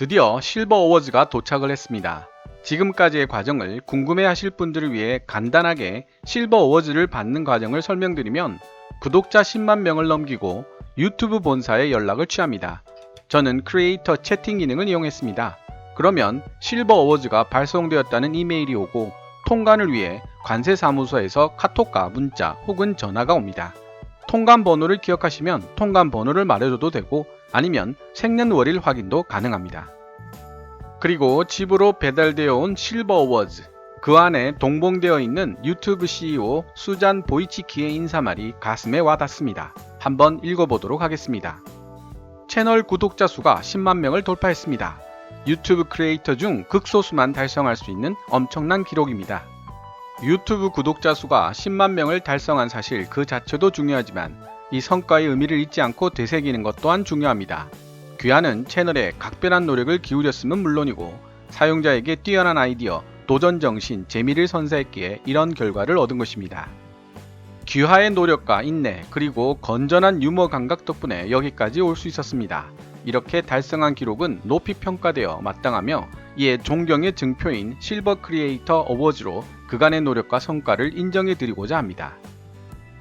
드디어 실버 어워즈가 도착을 했습니다. 지금까지의 과정을 궁금해 하실 분들을 위해 간단하게 실버 어워즈를 받는 과정을 설명드리면 구독자 10만 명을 넘기고 유튜브 본사에 연락을 취합니다. 저는 크리에이터 채팅 기능을 이용했습니다. 그러면 실버 어워즈가 발송되었다는 이메일이 오고 통관을 위해 관세 사무소에서 카톡과 문자 혹은 전화가 옵니다. 통관 번호를 기억하시면 통관 번호를 말해줘도 되고 아니면 생년월일 확인도 가능합니다. 그리고 집으로 배달되어 온 실버 어워즈 그 안에 동봉되어 있는 유튜브 CEO 수잔 보이치키의 인사말이 가슴에 와닿습니다. 한번 읽어보도록 하겠습니다. 채널 구독자 수가 10만 명을 돌파했습니다. 유튜브 크리에이터 중 극소수만 달성할 수 있는 엄청난 기록입니다. 유튜브 구독자 수가 10만 명을 달성한 사실 그 자체도 중요하지만 이 성과의 의미를 잊지 않고 되새기는 것 또한 중요합니다. 귀하는 채널에 각별한 노력을 기울였음은 물론이고 사용자에게 뛰어난 아이디어, 도전 정신, 재미를 선사했기에 이런 결과를 얻은 것입니다. 귀하의 노력과 인내, 그리고 건전한 유머 감각 덕분에 여기까지 올 수 있었습니다. 이렇게 달성한 기록은 높이 평가되어 마땅하며 이에 존경의 증표인 실버 크리에이터 어워즈로 그간의 노력과 성과를 인정해 드리고자 합니다.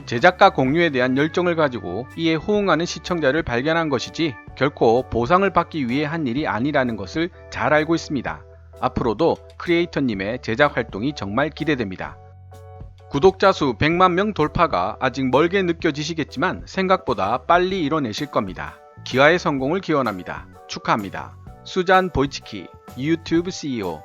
제작과 공유에 대한 열정을 가지고 이에 호응하는 시청자를 발견한 것이지 결코 보상을 받기 위해 한 일이 아니라는 것을 잘 알고 있습니다. 앞으로도 크리에이터님의 제작 활동이 정말 기대됩니다. 구독자 수 100만 명 돌파가 아직 멀게 느껴지시겠지만 생각보다 빨리 이뤄내실 겁니다. 기아의 성공을 기원합니다. 축하합니다. 수잔 보이치키 유튜브 CEO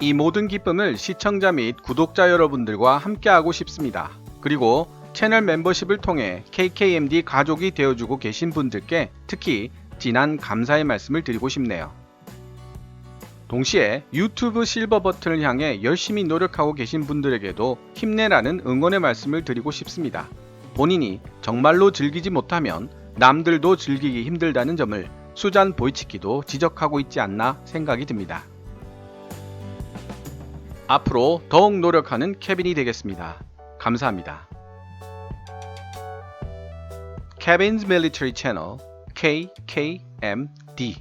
이 모든 기쁨을 시청자 및 구독자 여러분들과 함께하고 싶습니다. 그리고 채널 멤버십을 통해 KKMD 가족이 되어주고 계신 분들께 특히 진한 감사의 말씀을 드리고 싶네요. 동시에 유튜브 실버 버튼을 향해 열심히 노력하고 계신 분들에게도 힘내라는 응원의 말씀을 드리고 싶습니다. 본인이 정말로 즐기지 못하면 남들도 즐기기 힘들다는 점을 수잔 보이치키도 지적하고 있지 않나 생각이 듭니다. 앞으로 더욱 노력하는 케빈이 되겠습니다. 감사합니다. Kevin's Military Channel KKMD